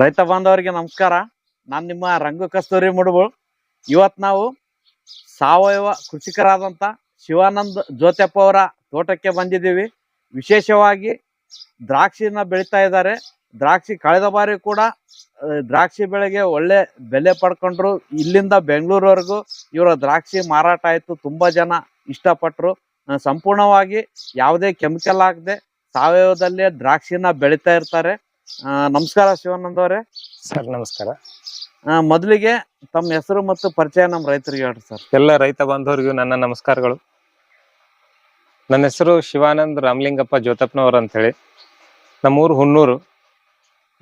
ರೈತ ಬಾಂಧವರಿಗೆ ನಮಸ್ಕಾರ. ನಾನು ನಿಮ್ಮ ರಂಗು ಕಸ್ತೂರಿ ಮುಡುಬಳು. ಇವತ್ತು ನಾವು ಸಾವಯವ ಕೃಷಿಕರಾದಂಥ ಶಿವಾನಂದ್ ಜ್ಯೋತ್ಯಪ್ಪ ಅವರ ತೋಟಕ್ಕೆ ಬಂದಿದ್ದೀವಿ. ವಿಶೇಷವಾಗಿ ದ್ರಾಕ್ಷಿನ ಬೆಳೀತಾ ಇದ್ದಾರೆ. ದ್ರಾಕ್ಷಿ ಕಳೆದ ಬಾರಿ ಕೂಡ ದ್ರಾಕ್ಷಿ ಬೆಳೆಗೆ ಒಳ್ಳೆ ಬೆಲೆ ಪಡ್ಕೊಂಡ್ರು. ಇಲ್ಲಿಂದ ಬೆಂಗಳೂರವರೆಗೂ ಇವರ ದ್ರಾಕ್ಷಿ ಮಾರಾಟ ಆಯಿತು. ತುಂಬ ಜನ ಇಷ್ಟಪಟ್ಟರು ಸಂಪೂರ್ಣವಾಗಿ ಯಾವುದೇ ಕೆಮಿಕಲ್ ಆಗದೆ ಸಾವಯವದಲ್ಲೇ ದ್ರಾಕ್ಷಿನ ಬೆಳೀತಾ ಇರ್ತಾರೆ. ಆ, ನಮಸ್ಕಾರ ಶಿವಾನಂದ ಅವರೇ. ಸರ್ ನಮಸ್ಕಾರ. ಆ, ಮೊದಲಿಗೆ ತಮ್ಮ ಹೆಸರು ಮತ್ತು ಪರಿಚಯ ನಮ್ಮ ರೈತರಿಗೆ ಹೇಳ್ರಿ ಸರ್. ಎಲ್ಲ ರೈತ ಬಾಂಧವರಿಗೂ ನನ್ನ ನಮಸ್ಕಾರಗಳು. ನನ್ನ ಹೆಸರು ಶಿವಾನಂದ್ ರಾಮಲಿಂಗಪ್ಪ ಜ್ಯೋತಪ್ಪನವ್ರ ಅಂತ ಹೇಳಿ ನಮ್ಮೂರು ಹುನ್ನೂರು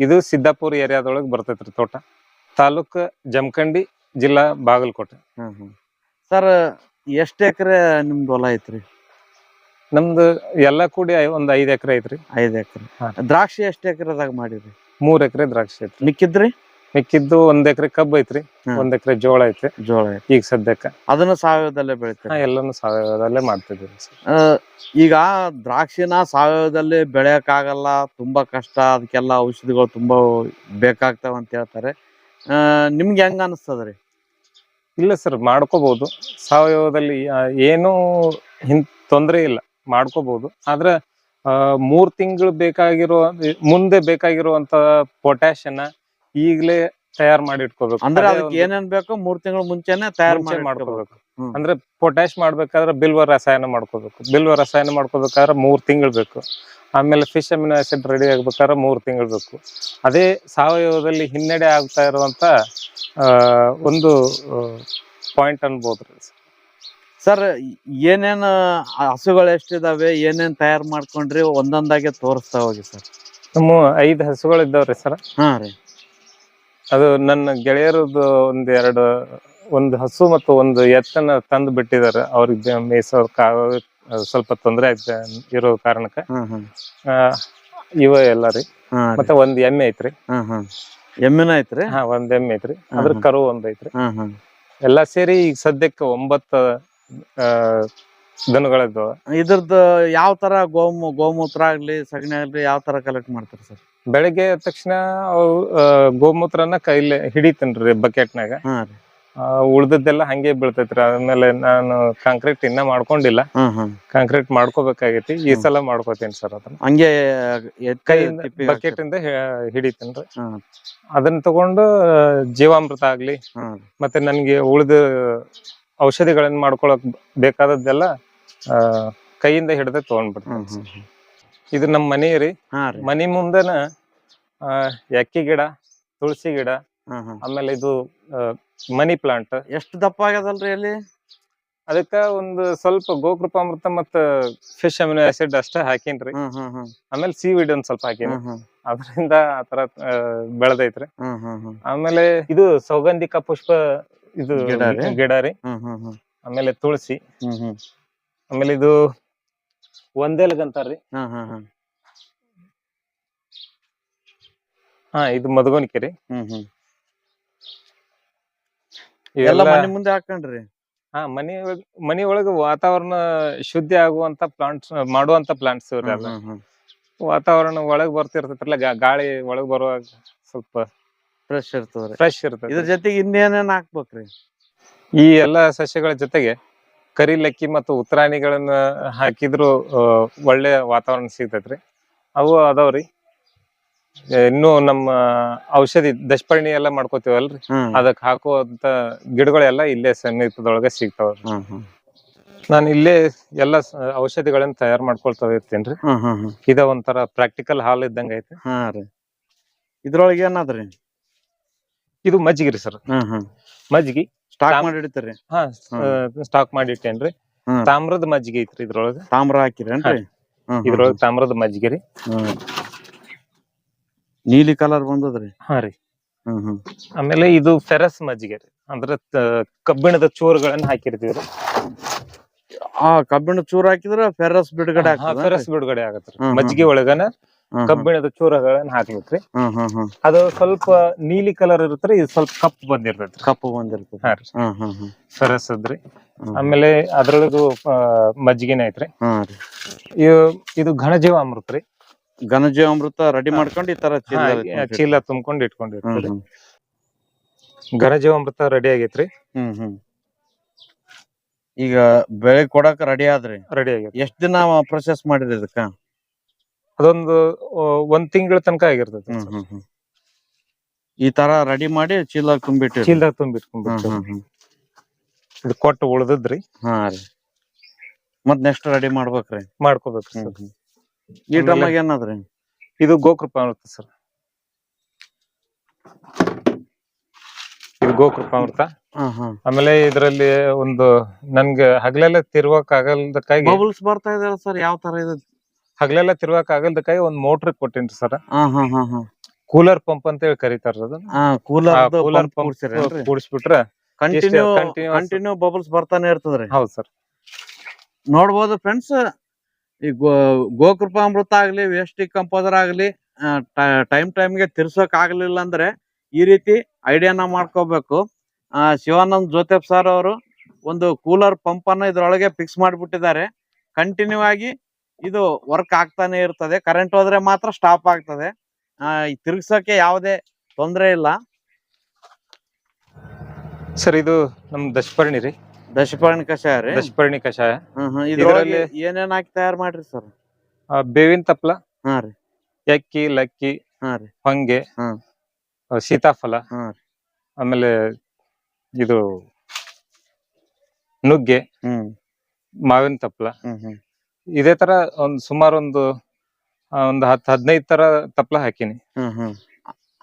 ಇದು ಸಿದ್ದಾಪುರ ಏರಿಯಾದೊಳಗೆ ಬರ್ತೈತ್ರಿ ತೋಟ. ತಾಲೂಕ್ ಜಮಖಂಡಿ ಜಿಲ್ಲಾ ಬಾಗಲಕೋಟೆ. ಹ್ಮ್ ಹ್ಮ್. ಸರ್ ಎಷ್ಟು ಎಕರೆ ನಿಮ್ದು ಹೊಲ ಐತ್ರಿ? ನಮ್ದು ಎಲ್ಲ ಕೂಡಿ ಐ- ಒಂದ್ ಐದ್ ಎಕರೆ ಐತ್ರಿ. ಐದ್ ಎಕರೆ. ಹಾ. ದ್ರಾಕ್ಷಿ ಎಷ್ಟ್ ಎಕರೆದಾಗ ಮಾಡಿರಿ? ಮೂರ್ ಎಕರೆ ದ್ರಾಕ್ಷಿ ಐತ್ರಿ. ಮಿಕ್ಕಿದ್ರಿ? ಮಿಕ್ಕಿದ್ದು ಒಂದ್ ಎಕರೆ ಕಬ್ಬು ಐತ್ರಿ. ಹ್ಮ್. ಒಂದ್ ಎಕರೆ ಜೋಳ ಐತ್ರಿ. ಜೋಳ ಐತಿ. ಈಗ ಸದ್ಯಕ್ಕ. ಅದನ್ನ ಸಾವಯವದಲ್ಲೇ ಬೆಳಿತೀರಿ? ಹಾ ಎಲ್ಲಾನು ಸಾವಯವದಲ್ಲೇ ಮಾಡ್ತಿದ್ದೀವಿ ಸರ್. ಆ, ಈಗ ದ್ರಾಕ್ಷಿನ ಸಾವಯವದಲ್ಲಿ ಬೆಳೆಯಕ್ಕಾಗಲ್ಲ ತುಂಬಾ ಕಷ್ಟ ಅದಕ್ಕೆಲ್ಲ ಔಷಧಿಗಳು ತುಂಬಾ ಬೇಕಾಗ್ತಾವ ಅಂತ ಹೇಳ್ತಾರೆ. ಆ, ನಿಮ್ಗೆ ಹೆಂಗ ಅನಿಸ್ತದ್ರಿ? ಇಲ್ಲ ಸರ್ ಮಾಡ್ಕೋಬಹುದು ಸಾವಯವದಲ್ಲಿ ಏನು ಏನೂ ಹಿನ್ ತೊಂದರೆ ಇಲ್ಲ. ಮಾಡ್ಕೋಬಹುದು. ಆದ್ರೆ ಮೂರ್ ತಿಂಗಳು ಬೇಕಾಗಿರೋ ಮುಂದೆ ಬೇಕಾಗಿರುವಂತ ಪೊಟ್ಯಾಷನ್ನ ಈಗಲೇ ತಯಾರ್ ಮಾಡಿ ಇಟ್ಕೋಬೇಕು ಅಂದ್ರೆ ಅದೇ ಅದಕ್ಕೆ ಏನೇನ್ ಬೇಕೋ? ಮೂರ್ ತಿಂಗಳು ಮುಂಚೆನೆ ತಯಾರು ಮಾಡಿ ಮಾಡ್ಕೋಬೇಕು. ಅಂದ್ರೆ ಪೊಟ್ಯಾಶ್ ಮಾಡ್ಬೇಕಾದ್ರೆ ಬಿಲ್ವ ರಸಾಯನ ಮಾಡ್ಕೋಬೇಕು. ಬಿಲ್ವ ರಸಾಯನ ಮಾಡ್ಕೋಬೇಕಾದ್ರೆ ಮೂರ್ ತಿಂಗಳು ಬೇಕು. ಆಮೇಲೆ ಫಿಶ್ ಅಮಿನೋ ಆಸಿಡ್ ರೆಡಿ ಆಗ್ಬೇಕಾದ್ರೆ ಮೂರ್ ತಿಂಗಳು ಬೇಕು. ಅದೇ ಸಾವಯವದಲ್ಲಿ ಹಿನ್ನಡೆ ಆಗ್ತಾ ಇರುವಂತ ಆ, ಒಂದು ಪಾಯಿಂಟ್ ಅನ್ಬೋದ್ರಿ ಸರ್ ಏನೇನು ಹಸುಗಳು ಎಷ್ಟಿದಾವೆ ಏನೇನ್ ತಯಾರು ಮಾಡ್ಕೊಂಡ್ರಿ ಒಂದೊಂದಾಗೆ ತೋರಿಸ್ತಾ ಹೋಗಿ ಸರ್ ನಮ್ಮ ಐದು ಹಸುಗಳು ಇದ್ದಾವ್ರಿ ಸರ್ ಹಾ ರೀ. ಅದು ನನ್ನ ಗೆಳೆಯರದ್ದು ಒಂದ್ ಎರಡು ಒಂದು ಹಸು ಮತ್ತು ಒಂದು ಎತ್ತನ್ನ ತಂದು ಬಿಟ್ಟಿದ್ದಾರೆ. ಅವ್ರಿಗೆ ಮೇಯಿಸೋ ಸ್ವಲ್ಪ ತೊಂದರೆ ಆಗ್ತದೆ ಇರೋ ಕಾರಣಕ್ಕೆ. ಹ್ಮ್ ಹ್ಮ್ ಆ, ಇವ ಎಲ್ಲ ರೀ. ಹಾ ರೀ. ಮತ್ತೆ ಒಂದ್ ಎಮ್ಮೆ ಐತ್ರಿ. ಹ್ಮ್ ಹ್ಮ್ ಎಮ್ಮೆನ ಐತ್ರಿ? ಹಾ ಒಂದ್ ಎಮ್ಮೆ ಐತ್ರಿ. ಅದ್ರ ಕರು ಒಂದ್ ಐತ್ರಿ. ಹ್ಮ್ ಹ್ಮ್ ಎಲ್ಲಾ ಸೇರಿ ಈಗ ಸದ್ಯಕ್ಕೆ ಒಂಬತ್ತ ಆ, ದನಗಳಿದ್ದಾವ. ಇದ್ರದ್ದು ಯಾವ ತರ ಗೋಮು ಗೋಮೂತ್ರ ಆಗ್ಲಿ ಸಗಣಿ ಆಗ್ಲಿ ಯಾವ ತರ ಕಲೆಕ್ಟ್ ಮಾಡ್ತಾರೆ ಸರ್? ಬೆಳಗ್ಗೆ ಎದ್ದ ತಕ್ಷಣ ಅವು ಆ, ಗೋಮೂತ್ರನ ಕೈಲಿ ಹಿಡಿತೇನ್ರಿ ಬಕೆಟ್ನಾಗ. ಹಾ ರೀ. ಉಳ್ದದ್ದೆಲ್ಲ ಹಂಗೆ ಬೀಳ್ತೈತ್ರಿ. ಆಮೇಲೆ ನಾನು ಕಾಂಕ್ರೀಟ್ ಇನ್ನ ಮಾಡ್ಕೊಂಡಿಲ್ಲ. ಕಾಂಕ್ರೀಟ್ ಮಾಡ್ಕೋಬೇಕಾಗೈತಿ. ಈ ಸಲ ಮಾಡ್ಕೋತೀನಿ ಸರ್ ಅದನ್ನ. ಹಂಗೆ ಎತ್ತಿ ಕೈಯಿಂದ ತಿಪ್ಪಿ ಬಕೆಟ್ ಇಂದ ಹಿಡಿತೇನ್ರಿ ಅದನ್ನ ತಗೊಂಡು ಜೀವಾಮೃತ ಆಗ್ಲಿ ಮತ್ತೆ ನನ್ಗೆ ಉಳಿದ ಔಷಧಿಗಳನ್ನ ಮಾಡ್ಕೊಳಕ್ ಬೇಕಾದದ್ದೆಲ್ಲ ಆ, ಕೈಯಿಂದ ಹಿಡ್ದೆ ತಗೊಂಡ್ಬಿಡ್ತೀನಿ. ಇದು ನಮ್ಮ ಮನೆ ರೀ. ಮನಿ ಮುಂದನ ಎಕ್ಕಿ ಗಿಡ ತುಳಸಿ ಗಿಡ ಆಮೇಲೆ ಇದು ಮನಿ ಪ್ಲಾಂಟ್ ಎಷ್ಟು ದಪ್ಪ ಆಗ್ಯದಲ್ರಿ ಅಲ್ಲಿ? ಅದಕ್ಕ ಒಂದು ಸ್ವಲ್ಪ ಗೋಕೃಪಾಮೃತ ಮತ್ತ ಫಿಶ್ ಅಮಿನೋ ಆಸಿಡ್ ಅಷ್ಟೇ ಹಾಕಿನ್ರಿ. ಆಮೇಲೆ ಸೀವಿಡ್ ಒಂದ್ ಸ್ವಲ್ಪ ಹಾಕೀನಿ. ಹ್ಮ್ ಹ್ಮ್. ಅದರಿಂದ ಆತರ ಆ, ಬೆಳೆದೈತ್ರಿ. ಆಮೇಲೆ ಇದು ಸೌಗಂಧಿಕ ಪುಷ್ಪ ಇದು ಗಿಡ ರೀ? ಗಿಡ ಆಮೇಲೆ ತುಳಸಿ. ಆಮೇಲೆ ಇದು ಒಂದೇಲ್ಗಂತಾರ್ರಿ. ಅಂತಾರ್ರಿ ಹಾ ಇದು ಮದಗೋನಿಕೆ ರೀ ಇವೆಲ್ಲ ಮನೆ ಮುಂದೆ ಹಾಕೊಂಡ್ರಿ? ಹಾ ಮನಿ ಮನೆ ಒಳಗ ವಾತಾವರಣ ಶುದ್ಧಿ ಆಗುವಂತ ಪ್ಲಾಂಟ್ಸ್ ಮಾಡುವಂತ ಪ್ಲಾಂಟ್ಸ್ ವಾತಾವರಣ ಒಳಗ್ ಬರ್ತಿರ್ತೈತ್ರಲ್ಲ ಗಾಳಿ ಒಳಗ್ ಬರುವಾಗ ಸ್ವಲ್ಪ ಫ್ರೆಶ್ ಇರ್ತದ್ರಿ. ಫ್ರೆಶ್ ಇರ್ತದೆ ಇದ್ರ ಜೊತೆಗೆ ಇನ್ನೇನೇನ್ ಹಾಕ್ಬೇಕ್ರಿ? ಈ ಎಲ್ಲಾ ಸಸ್ಯಗಳ ಜೊತೆಗೆ ಕರಿಲಕ್ಕಿ ಮತ್ತು ಉತ್ತರಾಣಿಗಳನ್ನ ಹಾಕಿದ್ರು ಆ, ಒಳ್ಳೆ ವಾತಾವರಣ ಸಿಗ್ತೈತ್ರಿ. ಅವು ಅದಾವ್ರಿ. ಇನ್ನು ನಮ್ಮ ಔಷಧಿ ದಶಪರ್ಣಿ ಎಲ್ಲ ಮಾಡ್ಕೋತೀವಲ್ರಿ. ಹ್ಮ್. ಅದಕ್ ಹಾಕುವಂತ ಗಿಡಗಳೆಲ್ಲ ಇಲ್ಲೇ ಸಮೀಪದೊಳಗೆ ಸಿಗ್ತಾವ ಹ್ಮ್ ಹ್ಮ್ ನಾನು ಇಲ್ಲೇ ಎಲ್ಲ ಸ- ಔಷಧಿಗಳನ್ನ ತಯಾರು ಮಾಡ್ಕೊಳ್ತಾ ಇರ್ತೀನಿ ಹ್ಮ್ ಹ್ಮ್ ಹ್ಮ್. ಇದ ಒಂಥರ ಪ್ರಾಕ್ಟಿಕಲ್ ಹಾಲ್ ಇದ್ದಂಗ ಐತಿ ಹಾ ರೀ. ಇದ್ರೊಳಗೆ ಏನದ್ರಿ ಇದು ಮಜ್ಜಿಗೆ ರೀ ಸರ್. ಹ್ಮ್ ಹ್ಮ್. ಮಜ್ಜಿಗೆ. ಸ್ಟಾಕ್ ತಾಮ್- ಮಾಡಿ ಇಡ್ತೀರಿ ಹಾ ಸ್ಟಾಕ್ ಮಾಡಿ ಇಟ್ಟೇನ್ರಿ ಹ್ಮ್. ತಾಮ್ರದ ಮಜ್ಜಿಗೆ ಐತ್ರಿ ಇದ್ರೊಳಗ. ತಾಮ್ರ ಹಾಕಿರೇನ್ರಿ? ಹ್ಮ್ ಹ್ಮ್. ಇದ್ರೊಳಗ ತಾಮ್ರದ ಮಜ್ಜಿಗೆ ರೀ. ಹ್ಮ್. ನೀಲಿ ಕಲರ್ ಬಂದದ್ರಿ? ಹಾ ರೀ. ಹ್ಮ್ ಹ್ಮ್. ಆಮೇಲೆ ಇದು ಫೆರಸ್ ಮಜ್ಜಿಗೆ ರೀ. ಅಂದ್ರೆ ತ- ಕಬ್ಬಿಣದ ಚೂರುಗಳನ್ನ ಹಾಕಿರ್ತೀವಿ ರೀ. ಆ ಕಬ್ಬಿಣ ಚೂರ್ ಹಾಕಿದ್ರ ಫೆರಸ್ ಬಿಡುಗಡೆ ಹಾ, ಆಗ್ತದ ಫೆರಸ್ ಬಿಡುಗಡೆ ಆಗತ್ರಿ ಹ್ಮ್, ಹ್ಮ್. ಮಜ್ಜಿಗೆ ಒಳಗನ ಕಬ್ಬಿಣದ ಚೂರಗಳನ್ನ ಹಾಕ್ಬೇಕ್ರಿ ಹ್ಮ್ ಹ್ಮ್ ಹ್ಮ್. ಅದು ಸ್ವಲ್ಪ ನೀಲಿ ಕಲರ್ ಇರುತ್ತೆ ಇದು ಸ್ವಲ್ಪ ಕಪ್ಪು ಬಂದಿರ್ತೈತಿ ಕಪ್ಪು ಬಂದಿರ್ತೈತಿ ಸರಸದ್ರಿ. ಆಮೇಲೆ ಅದ್ರೊಳಗು ಮಜ್ಜಿಗೆನೇ ಐತ್ರಿ. ಇದು ಘನಜೀವ ಅಮೃತ ರೀ. ಘನಜೀವಾಮೃತ ರೆಡಿ ಮಾಡ್ಕೊಂಡು ಈ ತರ ಚೀಲ ತುಂಬ್ಕೊಂಡು ಇಟ್ಕೊಂಡಿರ್ತೀರಿ ಘನಜೀವಾಮೃತ ರೆಡಿ ಆಗೈತ್ರಿ. ಹ್ಮ್ ಹ್ಮ್. ಈಗ ಬೆಳೆ ಕೊಡಕ್ ರೆಡಿ ಆದ್ರಿ? ರೆಡಿ ಆಗೈತಿ ಎಷ್ಟ್ ದಿನ ಪ್ರೊಸೆಸ್ ಮಾಡಿದ್ರಿ ಇದಕ್ಕ? ಅದೊಂದು ಒಂದ್ ತಿಂಗಳ ತನಕ ಆಗಿರ್ತೈತಿ ಹ್ಮ್ ಈ ತರ ರೆಡಿ ಮಾಡಿ ಚೀಲ ತುಂಬಿಟ್ಟು ಚೀಲ ತುಂಬಿಟ್ಕೊಂಡ್ಬಿಟ್ಟು ಇದು ಕೊಟ್ಟು ಉಳ್ದದ್ರಿ. ಹಾ ರೀ. ಮತ್ ನೆಕ್ಸ್ಟ್ ರೆಡಿ ಮಾಡ್ಬೇಕ್ರಿ. ಮಾಡ್ಕೋಬೇಕ್ರಿ ಸರ್. ಈ ಡ್ರಮ್ ಏನದ್ರಿ? ಇದು ಗೋಕೃಪ ಅಮೃತ ಸರ್. ಇದು ಗೋಕೃಪ ಅಮೃತ. ಆಮೇಲೆ ಇದರಲ್ಲಿ ಒಂದು ನನ್ಗೆ ಹಗಲೆಲ್ಲ ತಿರ್ವಕ್ ಆಗಲ್ದಕ್ಕಾಗಿ ಬಬಲ್ಸ್ ಬರ್ತಾ ಇದಾರ ಸರ್ ಯಾವ ತರ ಇದೆ? ಹಗಲೆಲ್ಲ ಆಗಲ್ದ ಆಗಲ್ದಕ್ಕಾಗಿ ಒಂದ್ ಮೋಟರ್ ಕೊಟ್ಟಿನ್ರಿ ಸರ್ ಕೂಲರ್ ಪಂಪ್ ಅಂತ ಹೇಳಿ ಕರೀತಾರ ಕೂಲರ್ ಪಂಪ್ ಕೂಡಿಸ್ಬಿಟ್ರೆ ಕಂಟಿನ್ಯೂ ಕಂಟಿನ್ಯೂ ಬಬಲ್ಸ್ ಬರ್ತಾನೆ ಇರ್ತದ್ರಿ. ಹೌದು ಸರ್ ನೋಡ್ಬೋದು ಫ್ರೆಂಡ್ಸ್ ಈ ಗೋಕೃಪಾಮೃತ ಆಗ್ಲಿ ವೇಸ್ಟ್ ಕಂಪೋಸರ್ ಆಗ್ಲಿ ಟೈಮ್ ಟೈಮ್ಗೆ ತಿರ್ಸೋಕ್ ಆಗ್ಲಿಲ್ಲ ಅಂದ್ರೆ ಈ ರೀತಿ ಐಡಿಯಾನ ಮಾಡ್ಕೋಬೇಕು. ಆ, ಶಿವಾನಂದ್ ಜೋತೆಪ್ ಸರ್ ಅವರು ಒಂದು ಕೂಲರ್ ಪಂಪ್ ಅನ್ನ ಇದ್ರೊಳಗೆ ಫಿಕ್ಸ್ ಮಾಡಿಬಿಟ್ಟಿದ್ದಾರೆ. ಕಂಟಿನ್ಯೂ ಆಗಿ ಇದು ವರ್ಕ್ ಆಗ್ತಾನೆ ಇರ್ತದೆ. ಕರೆಂಟ್ ಹೋದ್ರೆ ಮಾತ್ರ ಸ್ಟಾಪ್ ಆಗ್ತದೆ. ಆ, ಈ ಯಾವುದೇ ತೊಂದರೆ ಇಲ್ಲ. ಸರ್ ಇದು ನಮ್ ದಶಪರ್ಣಿ ರೀ. ದಶಪರ್ಣಿ ಕಷಾಯ ರೀ? ದಶಪರ್ಣಿ ಕಷಾಯ. ಇದ್ರಲ್ಲಿ- ಏನೇನ್ ಹಾಕಿ ತಯಾರು ಮಾಡ್ರಿ ಸರ್? ಬೇವಿನ ತಪ್ಲ ಹಾ ರೀ. ಎಕ್ಕಿ ಲಕ್ಕಿ ಹಾ ರೀ. ಹೊಂಗೆ. ಸೀತಾಫಲ ಆಮೇಲೆ ಇದು ನುಗ್ಗೆ ಹ್ಮ್. ಮಾವಿನ ತಪ್ಲ. ಹ್ಮ್ ಹ್ಮ್. ಇದೇ ತರ ಒಂದ್ ಸುಮಾರು ಒಂದು ಒಂದ್ ಹತ್ತು ಹದಿನೈದು ತರ ತಪ್ಪಲ ಹಾಕಿನಿ. ಹ್ಮ್ ಹ್ಮ್.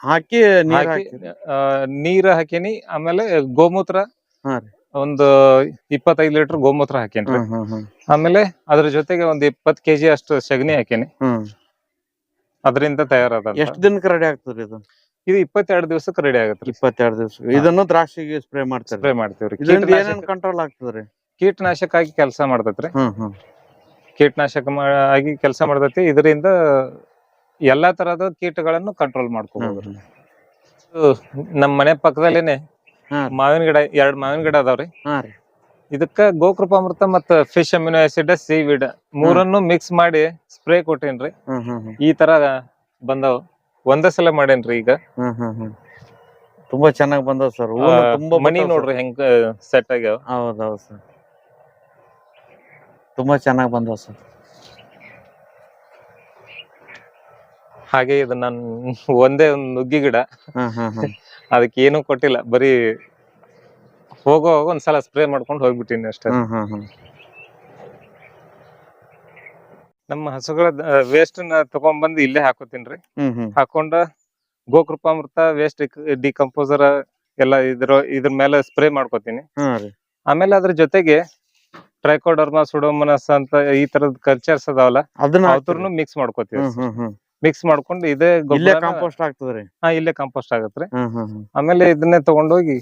ಹಾಕಿ ನೀರ್ ಹಾಕಿ ಹಾಕಿ ಆ, ನೀರ್ ಹಾಕಿನಿ ಆಮೇಲೆ ಗೋಮೂತ್ರ ಹಾ ರೀ. ಒಂದು ಇಪ್ಪತ್ತೈದು ಲೀಟರ್ ಗೋಮೂತ್ರ ಹಾಕೇನ್ರಿ. ಹ್ಮ್ ಹ್ಮ್ ಹ್ಮ್. ಆಮೇಲೆ ಅದ್ರ ಜೊತೆಗೆ ಒಂದ್ ಇಪ್ಪತ್ ಕೆಜಿ ಅಷ್ಟು ಸಗಣಿ ಹಾಕಿನಿ. ಹ್ಮ್. ಅದರಿಂದ ತಯಾರಾದ ಎಷ್ಟು ದಿನಕ್ಕೆ ರೆಡಿ ಆಗ್ತದ್ರಿ ಇದು? ಇದು ಇಪ್ಪತ್ತೆರಡು ದಿವಸಕ್ಕೆ ರೆಡಿ ಆಗುತ್ತೆ ಇಪ್ಪತ್ತೆರಡು ದಿವಸ ಇದನ್ನು ದ್ರಾಕ್ಷಿಗೆ ಸ್ಪ್ರೇ ಮಾಡ್ತಾರೆ. ಸ್ಪ್ರೇ ಮಾಡ್ತೀವ್ರಿ. ಇದರಿಂದ ಏನೇನ್ ಕೀಟನಾಶಕ ಕಂಟ್ರೋಲ್ ಆಗ್ತದ್ರಿ? ಕೀಟನಾಶಕ ಆಗಿ ಕೆಲಸ ಮಾಡ್ತೈತ್ರಿ. ಹ್ಮ್ ಹ್ಮ್. ಕೀಟನಾಶಕ ಆಗಿ ಕೆಲಸ ಮಾಡ್ತೈತಿ. ಇದರಿಂದ ಎಲ್ಲಾ ತರಹದ ಕೀಟಗಳನ್ನು ಕಂಟ್ರೋಲ್ ಮಾಡ್ಕೋಬಹುದು ಹ್ಮ್. ನಮ್ ಮನೆ ಪಕ್ಕದಲ್ಲೇನೆ. ಮಾವಿನ ಗಿಡ ಎರಡ್ ಮಾವಿನ ಗಿಡ ಅದಾವ್ರಿ. ಇದಕ್ಕ ಗೋಕೃಪಾಮೃತ ಮತ್ತ ಫಿಶ್ ಅಮಿನೋ ಆಸಿಡ್ ಸೀವಿಡ್ ಮೂರನ್ನು ಮಿಕ್ಸ್ ಮಾಡಿ ಸ್ಪ್ರೇ ಕೊಟ್ಟೇನ್ರಿ. ಈ ತರ ಬಂದಾವ. ಒಂದೇ ಸಲ ಮಾಡೇನ್ರಿ ಈಗ. ತುಂಬಾ ಚೆನ್ನಾಗಿ ಬಂದವ್ ಸರ್. ತುಂಬಾ ಮನಿ ನೋಡ್ರಿ ಹೆಂಗ್ ಸೆಟ್ ಆಗ್ಯಾವ. ಹೌದೌದು ಹೌದ್ ಹೌದ್ ಸರ್. ತುಂಬಾ ಚೆನ್ನಾಗಿ ಬಂದವ ಸರ್. ಹಾಗೆ ಇದು ನನ್ ಒಂದೇ ಒಂದು ನುಗ್ಗಿ ಗಿಡ. ಹ್ಮ್ ಹ್ಮ್ ಹ್ಮ್. ಅದಕ್ಕೆ ಏನು ಕೊಟ್ಟಿಲ್ಲ. ಬರೀ ಹೋಗುವಾಗ ಒಂದ್ಸಲ ಸ್ಪ್ರೇ ಮಾಡ್ಕೊಂಡು ಹೋಗ್ಬಿಟ್ಟಿನಿ ಅಷ್ಟೇ. ಹ್ಮ್ ಹ್ಮ್ ಹ್ಮ್. ನಮ್ಮ ಹಸುಗಳ ವೇಸ್ಟ್ನ ತಗೊಂಡ್ಬಂದು ಇಲ್ಲೇ ಹಾಕೋತೀನ್ರಿ ಹ್ಮ್ ಹ್ಮ್. ಹಾಕೊಂಡ ಗೋಕೃಪಾಮೃತ ವೇಸ್ಟ್ ಡಿಕಂಪೋಸರ್ ಎಲ್ಲ ಇದ್ರ ಇದ್ರ ಮೇಲೆ ಸ್ಪ್ರೇ ಮಾಡ್ಕೋತೀನಿ. ಹ್ಮ್ ರೀ. ಆಮೇಲೆ ಅದ್ರ ಜೊತೆಗೆ ಟ್ರೈಕೋಡರ್ಮಾ ಸುಡೋಮನಸ್ ಅಂತ ಈ ತರದ ಕಲ್ಚರ್ಸ್ ಅದಾವಲ್ಲ ಅದನ್ನ ಅವ್ರನ್ನು ಮಿಕ್ಸ್ ಮಾಡ್ಕೋತೀವಿ ಮಿಕ್ಸ್ ಮಾಡ್ಕೊಂಡು ಇದೇ ಇಲ್ಲೇ ಗೊಬ್ಬರ ಕಾಂಪೋಸ್ಟ್ ಆಗ್ತದ್ರಿ ಹಾ ಇಲ್ಲೇ ಕಾಂಪೋಸ್ಟ್ ಆಗತ್ರಿ ಆಮೇಲೆ ಇದನ್ನೇ ತಗೊಂಡೋಗಿ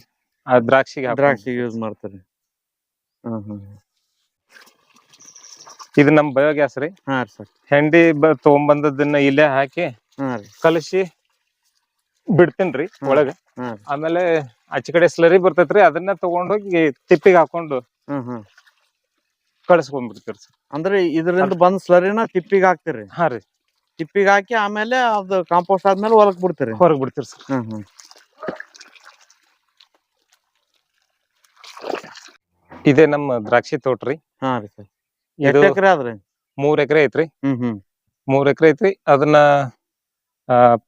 ಆ ದ್ರಾಕ್ಷಿಗೆ ಹಾಕ್ತೀನಿ. ದ್ರಾಕ್ಷಿ ಯೂಸ್ ಮಾಡ್ತಾರೆ ಇದು ನಮ್ ಬಯೋಗ್ಯಾಸ್ ರೀ. ಹೆಂಡಿ ತಗೊಂಬಂದದನ್ನ ಇಲ್ಲೇ ಹಾಕಿ ಕಲಸಿ ಬಿಡ್ತೀನಿ ರೀ ಒಳಗ. ಆಮೇಲೆ ಆಚೆ ಕಡೆ ಸ್ಲರಿ ಬರ್ತೈತ್ರಿ ಅದನ್ನ ತಗೊಂಡೋಗಿ ತಿಪ್ಪಿಗೆ ಹಾಕೊಂಡು ಕಳಿಸ್ಕೊಂಡ್ಬಿಡ್ತೀರಿ ಸರ್ ಅಂದ್ರೆ ಇದರಿಂದ ಬಂದ್ ಸ್ಲರಿನ ತಿಪ್ಪಿಗೆ ಹಾಕ್ತಿರಿ. ಹಾ ರೀ. ತಿಪ್ಪಿಗೆ ಹಾಕಿ ಆಮೇಲೆ ಅದು ಕಾಂಪೋಸ್ಟ್ ಆದ್ಮೇಲೆ ಹೊಲಕ್ ಬಿಡ್ತೀರಿ ಹೊರಗೆ ಬಿಡ್ತೀರಿ ಸರ್ ಹ್ಮ್ ಹ್ಮ್. ಇದೇ ನಮ್ಮ ದ್ರಾಕ್ಷಿ ತೋಟ ರೀ. ಹಾ ರೀ ಸರ್ ಇದು ಎಷ್ಟು ಎಕರೆ ಆದ್ರಿ. ಮೂರ್ ಎಕರೆ ಐತ್ರಿ. ಹ್ಮ್ ಹ್ಮ್. ಮೂರ್ ಎಕರೆ ಐತ್ರಿ. ಅದನ್ನ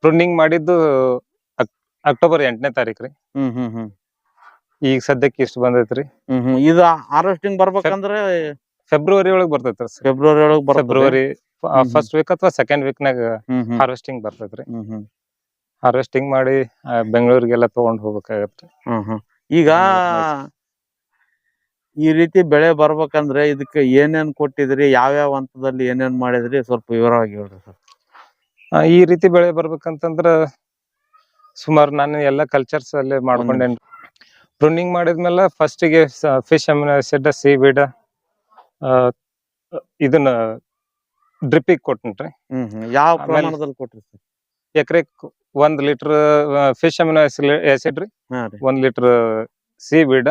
ಪ್ರೂನಿಂಗ್ ಮಾಡಿದ್ದು ಅಕ್- ಅಕ್ಟೋಬರ್ ಎಂಟನೇ ತಾರೀಕು ರೀ. ಹ್ಮ್ ಹ್ಮ್ ಹ್ಮ್. ಈಗ ಸದ್ಯಕ್ಕೆ ಇಷ್ಟು ಬಂದೈತ್ರಿ. ಹ್ಮ್ ಹ್ಮ್. ಇದು ಹಾರ್ವೆಸ್ಟಿಂಗ್ ಬರ್ಬೇಕಂದ್ರೆ ಫೆಬ್ರವರಿ ಒಳಗ್ ಬರ್ತೈತ್ರಿ ಫೆಬ್ರವರಿ ಒಳಗ್ ಫೆಬ್ರವರಿ ಫಸ್ಟ್ ವೀಕ್ ಅಥವಾ ಸೆಕೆಂಡ್ ವೀಕ್ ನಾಗ ಹಾರ್ವೆಸ್ಟಿಂಗ್ ಬರ್ತೈತ್ರಿ. ಹಾರ್ವೆಸ್ಟಿಂಗ್ ಮಾಡಿ ಬೆಂಗಳೂರಿಗೆಲ್ಲ ತಗೊಂಡ್ ಹೋಗ್ಬೇಕಾಗತ್ತೆ. ಈಗ ಈ ರೀತಿ ಬೆಳೆ ಬರ್ಬೇಕಂದ್ರೆ ಇದಕ್ಕೆ ಏನೇನ್ ಕೊಟ್ಟಿದ್ರಿ ಯಾವ್ಯಾವ ಹಂತದಲ್ಲಿ ಏನೇನ್ ಮಾಡಿದ್ರಿ ಸ್ವಲ್ಪ ವಿವರವಾಗಿ ಹೇಳ್ರಿ ಸರ್. ಈ ರೀತಿ ಬೆಳೆ ಬರ್ಬೇಕಂತಂದ್ರ ಸುಮಾರು ನಾನು ಎಲ್ಲ ಕಲ್ಚರ್ಸ್ ಅಲ್ಲಿ ಮಾಡ್ಕೊಂಡೇನ್ ಪ್ರೂನಿಂಗ್ ಮಾಡಿದ್ಮೇಲೆ ಫಸ್ಟಿಗೆ ಫಿಶ್ ಅಮಿನೋ ಆಸಿಡ್ ಸೀವೀಡ್ ಇದನ್ನ ಡ್ರಿಪ್ಪಿಗೆ ಕೊಟ್ಟನ್ರಿ ಯಾವ ಪ್ರಮಾಣದಲ್ಲಿ ಕೊಟ್ರಿ ಸರ್? ಎಕರೆ ಒಂದ್ ಲೀಟರ್ ಫಿಶ್ ಅಮಿನೋ ಆಸಿಡ್ ರೀ. ಒಂದ್ ಲೀಟರ್ ಸೀ ಬೀಡ್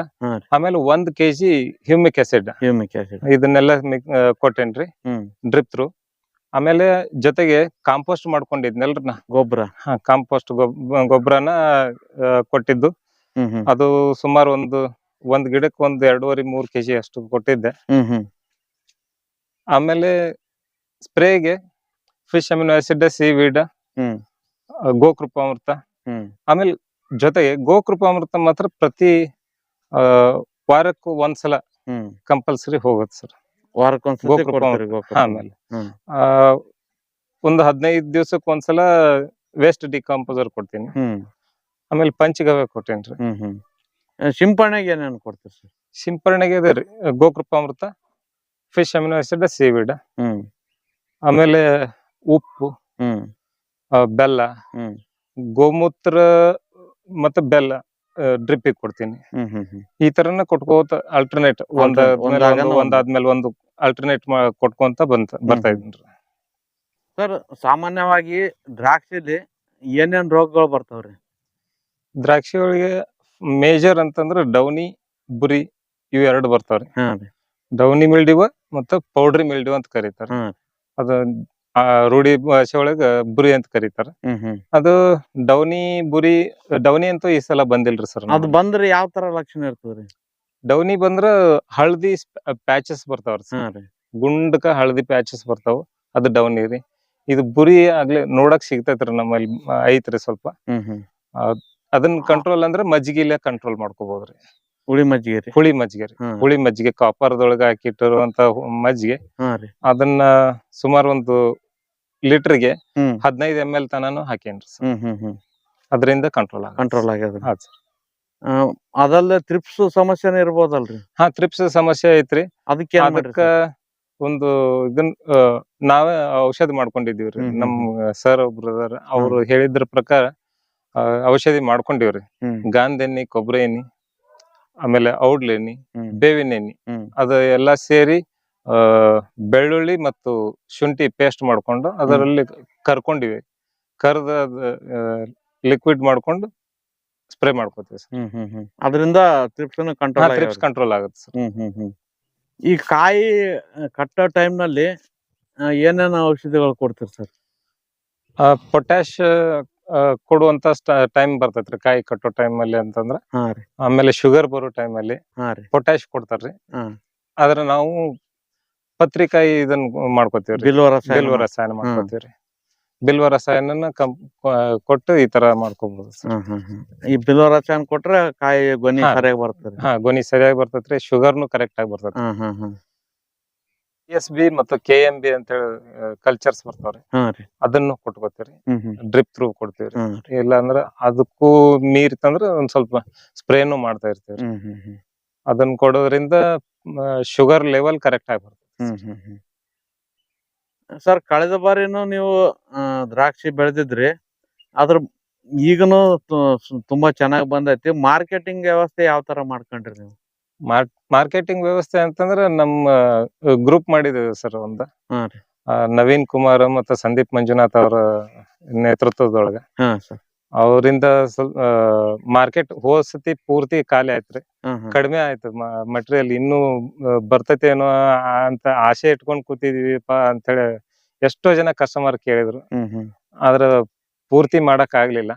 ಆಮೇಲೆ ಒಂದ್ KG humic acid humic acid ಇದನ್ನೆಲ್ಲ ಕೊಟ್ಟೇನ್ರಿ. ಡ್ರಿಪ್ ಥ್ರೂ ಆಮೇಲೆ ಜೊತೆಗೆ ಕಾಂಪೋಸ್ಟ್ ಮಾಡ್ಕೊಂಡಿದ್ನಲ್ರಿ ನಾ ಗೊಬ್ಬರ ಹಾ ಕಾಂಪೋಸ್ಟ್ ಗೊಬ್ಬರನ ಕೊಟ್ಟಿದ್ದು. ಅದು ಸುಮಾರು ಒಂದು ಒಂದ್ ಗಿಡಕ್ಕೆ ಒಂದ್ ಎರಡೂವರೆ ಮೂರ್ ಕೆಜಿ ಅಷ್ಟು ಕೊಟ್ಟಿದ್ದೆ. ಆಮೇಲೆ ಸ್ಪ್ರೇಗೆ ಫಿಶ್ ಅಮಿನೋ ಆಸಿಡ್ ಸೀವೀಡ್ ಹ್ಮ್. ಗೋಕೃಪಾಮೃತ. ಹ್ಮ್. ಆಮೇಲೆ ಜೊತೆಗೆ ಗೋಕೃಪಾಮೃತ ಮಾತ್ರ ಪ್ರತಿ ಆ ವಾರಕ್ಕೂ ಒಂದ್ಸಲ ಹ್ಮ್. ಕಂಪಲ್ಸರಿ ಹೋಗುತ್ತೆ ಸರ್. ವಾರಕ್ಕೊಂದ್ಸತಿ ಗೋಕೃಪ ಕೊಡ್ತೀರಿ ಗೋಕೃಪ ಆಮೇಲೆ. ಹ್ಮ್. ಆ ಒಂದು ಹದಿನೈದು ದಿವಸಕ್ಕೆ ಒಂದ್ಸಲ ವೇಸ್ಟ್ ಡಿಕಾಂಪೋಸರ್ ಕೊಡ್ತೀನಿ. ಹ್ಮ್. ಆಮೇಲೆ ಪಂಚಗವ್ಯ ಕೊಟ್ಟೇನ್ರಿ ಹ್ಮ್ ಹ್ಮ್. ಆ, ಸಿಂಪರಣೆಗೆ ಏನೇನು ಕೊಡ್ತೀರಿ ಸರ್? ಸಿಂಪರಣೆಗೆ ಅದೇ ರೀ ಗೋಕೃಪಾಮೃತ ಫಿಶ್ ಅಮಿನೋ ಆಸಿಡ್ ಸೀವೀಡ್ ಹ್ಮ್. ಆಮೇಲೆ ಉಪ್ಪು ಹ್ಮ್. ಆ, ಬೆಲ್ಲ ಹ್ಮ್. ಗೋಮೂತ್ರ ಮತ್ತ ಬೆಲ್ಲ ಡ್ರಿಪ್ಪಿಗೆ ಕೊಡ್ತೀನಿ. ಹ್ಮ್ ಹ್ಮ್ ಹ್ಮ್. ಈ ತರನ ಕೊಟ್ಕೋತ ಅಲ್ಟರ್ನೇಟ್ ಒಂದ್ Alternate, ಆದ್ಮೇಲೆ ಒಂದಾಗನ ಒಂದು ಒಂದು. ಒಂದಾದ್ಮೇಲೆ ಒಂದು ಅಲ್ಟರ್ನೇಟ್ ಕೊಟ್ಕೊಂತ ಬಂತ ಬರ್ತಾ ಇದ್ರಿ ಇದ್ದೀನಿ ಸರ್ ಸಾಮಾನ್ಯವಾಗಿ ದ್ರಾಕ್ಷಿಲಿ ಏನೇನ್ ರೋಗಗಳು ಬರ್ತಾವ್ರಿ? ದ್ರಾಕ್ಷಿ ಒಳಗೆ ಮೇಜರ್ ಅಂತಂದ್ರೆ ಡೌನಿ ಬುರಿ ಇವೆರಡು ಎರಡು ಬರ್ತಾವ್ರಿ. ಹಾ ರೀ. ಡೌನಿ ಮಿಲ್ಡಿವ ಮತ್ತು ಪೌಡ್ರಿ ಮಿಲ್ಡ್ಯೂ ಅಂತ ಕರೀತಾರೆ. ಹ್ಮ್. ಅದು ಆ, ರೂಢಿ ಭಾಷೆ ಒಳಗ ಬುರಿ ಅಂತ ಕರೀತಾರ. ಹ್ಮ್ ಹ್ಮ್. ಅದು ಡೌನಿ ಬುರಿ ಡೌನಿ ಅಂತೂ ಈ ಸಲ ಬಂದಿಲ್ರಿ ಸರ್ ಅದು ಬಂದ್ರೆ ಯಾವ ತರ ಲಕ್ಷಣ ಇರ್ತದ್ರಿ ಡೌನಿ ಬಂದ್ರ ಹಳದಿ ಪ್ಯಾಚಸ್ ಬರ್ತಾವ್ರಿ ಹಾ ಸರ್ ರೀ. ಗುಂಡಕ ಹಳದಿ ಪ್ಯಾಚಸ್ ಬರ್ತಾವ. ಅದು ಡೌನಿ ರೀ. ಇದು ಬುರಿ ಆಗ್ಲಿ ನೋಡಕ್ ಸಿಗ್ತೈತ್ರಿ ನಮ್ಮಲ್ಲಿ ಆ, ಐತ್ರಿ ಸ್ವಲ್ಪ. ಹ್ಮ್ ಹ್ಮ್. ಅದನ್ನ ಕಂಟ್ರೋಲ್ ಅಂದ್ರೆ ಮಜ್ಜಿಗಿಲೆ ಕಂಟ್ರೋಲ್ ಮಾಡ್ಕೋಬಹುದ್ರಿ ಹುಳಿ ಮಜ್ಜಿಗೆ ರೀ. ಹುಳಿ ಮಜ್ಜಿಗೆ ರೀ. ಹುಳಿ ಮಜ್ಜಿಗೆ ಕಾಪರ್ದೊಳಗ ಹಾಕಿಟ್ಟಿರುವಂತ ಹು- ಮಜ್ಜಿಗೆ ಹಾ ರೀ. ಅದನ್ನ ಸುಮಾರು ಒಂದು ಲೀಟರ್ಗೆ ಗೆ ಹದಿನೈದು ಎಂ ಎಲ್ ತನಾನು ಹಾಕೇನ್ರಿ ಸರ್. ಹ್ಮ್ ಹ್ಮ್ ಹ್ಮ್. ಅದರಿಂದ ಕಂಟ್ರೋಲ್ ಆಗ ಕಂಟ್ರೋಲ್ ಆಗ್ಯದ ಹಾ sir. ಅದಲ್ಲದೆ ತ್ರಿಪ್ಸ್ ಸಮಸ್ಯೆನೇ ಇರ್ಬೋದಲ್ರಿ? ಹಾ ತ್ರಿಪ್ಸ್ ಸಮಸ್ಯೆ ಐತ್ರಿ. ಅದಕ್ಕೆ ಏನ್ ಮಾಡ್ರಿ ಅದಕ್ಕ ಒಂದು ಇದನ್ ಆ, ನಾವೇ ಔಷಧಿ ಮಾಡ್ಕೊಂಡಿದೀವ್ರಿ ಹ್ಮ್ ಹ್ಮ್ ನಮ್ ಸರ್ ಬ್ರದರ್ ಅವ್ರು ಹೇಳಿದ್ರ ಪ್ರಕಾರ ಆ, ಔಷಧಿ ಮಾಡ್ಕೊಂಡಿವ್ರಿ. ಹ್ಮ್. ಗಾಂಧ ಎಣ್ಣಿ ಕೊಬ್ಬರಿ ಎಣ್ಣಿ ಆಮೇಲೆ ಔಡ್ಲೆಣ್ಣಿ ಹ್ಮ್. ಬೇವಿನ ಎಣ್ಣಿ ಹ್ಮ್. ಅದು ಎಲ್ಲಾ ಸೇರಿ ಆ ಬೆಳ್ಳುಳ್ಳಿ ಮತ್ತು ಶುಂಠಿ ಪೇಸ್ಟ್ ಮಾಡ್ಕೊಂಡು ಅದರಲ್ಲಿ ಕರ್ಕೊಂಡಿವಿ. ಕರ್ದ ಲಿಕ್ವಿಡ್ ಮಾಡ್ಕೊಂಡು ಸ್ಪ್ರೇ ಮಾಡ್ಕೋತೀವಿ ಸರ್. ಹ್ಮ್ ಹ್ಮ್ ಹ್ಮ್. ಅದರಿಂದ ತ್ರಿಪ್ಸ್ ಕಂಟ್ರೋಲ್ ಟ್ರಿಪ್ಸ್ ಕಂಟ್ರೋಲ್ ಆಗುತ್ತೆ ಸರ್. ಹ್ಮ್ ಹ್ಮ್ ಹ್ಮ್. ಈ ಕಾಯಿ ಆ, ಕಟ್ಟೋ time ನಲ್ಲಿ ಆ, ಏನೇನು ಔಷಧಿಗಳು ಕೊಡ್ತೀರಿ ಸರ್? ಪೊಟ್ಯಾಶ್ ಕೊಡುವಂತ ಟೈಮ್ ಬರ್ತೈತ್ರಿ ಕಾಯಿ ಕಟ್ಟೋ ಟೈಮ್ ಅಲ್ಲಿ ಅಂತಂದ್ರ. ಹಾ ರೀ. ಆಮೇಲೆ ಶುಗರ್ ಬರೋ ಟೈಮ್ ಅಲ್ಲಿ ಹಾ ರೀ. ಪೊಟ್ಯಾಶ್ ಕೊಡ್ತಾರ್ರಿ. ಹಾ. ಆದ್ರೆ ನಾವು ಪತ್ರಿಕಾಯಿ ಇದನ್ನ ಮಾಡ್ಕೋತೀವ್ರಿ. ಬಿಲ್ವ ರಸಾಯನ ಬಿಲ್ವ ರಸಾಯನ ಮಾಡ್ಕೋತೀವ್ರಿ. ಬಿಲ್ವ ರಸಾಯನ ಕಂಪ್ ಕೊಟ್ಟು ಈ ತರ ಮಾಡ್ಕೋಬಹುದು ಸರ್. ಹ್ಮ್ ಹ್ಮ್ ಹ್ಮ್ ಈ ಬಿಲ್ವ ರಸಾಯನ ಕೊಟ್ರೆ ಕಾಯಿ ಗೊನಿ ಹಾ. ಸರಿಯಾಗಿ ಬರ್ತದೆ. ಹಾ ಗೊನಿ ಸರಿಯಾಗಿ ಬರ್ತೈತ್ರಿ ಶುಗರ್ನು ಕರೆಕ್ಟ್ ಆಗಿ ಬರ್ತೇತಿ ಹ್ಮ್ ಹ್ಮ್ ಹ್ಮ್ ಎಸ್ ಬಿ ಮತ್ತು ಕೆ ಎಂ ಬಿ ಅಂತ ಹೇಳಿ ಕಲ್ಚರ್ಸ್ ಬರ್ತಾವ್ರಿ. ಹಾ ರೀ. ಅದನ್ನು ಕೊಟ್ಕೋತೀವ್ರಿ. ಹ್ಮ್ ಹ್ಮ್. Drip through ಕೊಡ್ತೀವ್ರಿ. ಇಲ್ಲ ಅಂದ್ರೆ ಅದಕ್ಕೂ ಮೀರಿತಂದ್ರ ಒಂದ್ ಸ್ವಲ್ಪ ಸ್ಪ್ರೇನು ಮಾಡ್ತಾ ಇರ್ತೀವ್ರಿ. ಹ್ಮ್ ಹ್ಮ್ ಹ್ಮ್. ಅದನ್ನ ಕೊಡೋದ್ರಿಂದ ಶುಗರ್ ಲೆವೆಲ್ ಕರೆಕ್ಟ್ ಆಗಿ ಬರ್ತದೆ. ಹ್ಮ್ ಹ್ಮ್ ಹ್ಮ್. ಸರ್ ಕಳೆದ ಬಾರಿನೂ ನೀವು ಆ, ದ್ರಾಕ್ಷಿ ಬೆಳೆದಿದ್ರಿ. ಆದ್ರ ಈಗನು ತು- ತುಂಬಾ ಚೆನ್ನಾಗಿ ಬಂದೈತಿ. ಮಾರ್ಕೆಟಿಂಗ್ ವ್ಯವಸ್ಥೆ ಯಾವ ತರ ಮಾಡ್ಕೊಂಡ್ರಿ ನೀವು? ಮಾರ್ಕೆಟಿಂಗ್ ವ್ಯವಸ್ಥೆ ಅಂತಂದ್ರೆ ನಮ್ಮ ಗ್ರೂಪ್ ಮಾಡಿದ್ದೇವೆ ಸರ್ ಒಂದು. ನವೀನ್ ಕುಮಾರ್ ಮತ್ತು ಸಂದೀಪ್ ಮಂಜುನಾಥ್ ಅವರ ನೇತೃತ್ವದೊಳಗ. ಅವರಿಂದ ಸ್ವಲ್ಪ ಮಾರ್ಕೆಟ್ ಹೋಸತಿ ಪೂರ್ತಿ ಖಾಲಿ ಆಯ್ತ್ರಿ ಕಡಿಮೆ ಆಯ್ತು ಮಟೀರಿಯಲ್ ಇನ್ನು ಬರ್ತೈತೇನೋ ಅಂತ ಆಸೆ ಇಟ್ಕೊಂಡ್ ಕೂತಿದೀವಿಪ್ಪ ಅಂತೇಳಿ ಎಷ್ಟೋ ಜನ ಕಸ್ಟಮರ್ ಕೇಳಿದ್ರು. ಆದ್ರ ಪೂರ್ತಿ ಮಾಡಕ್ ಆಗ್ಲಿಲ್ಲ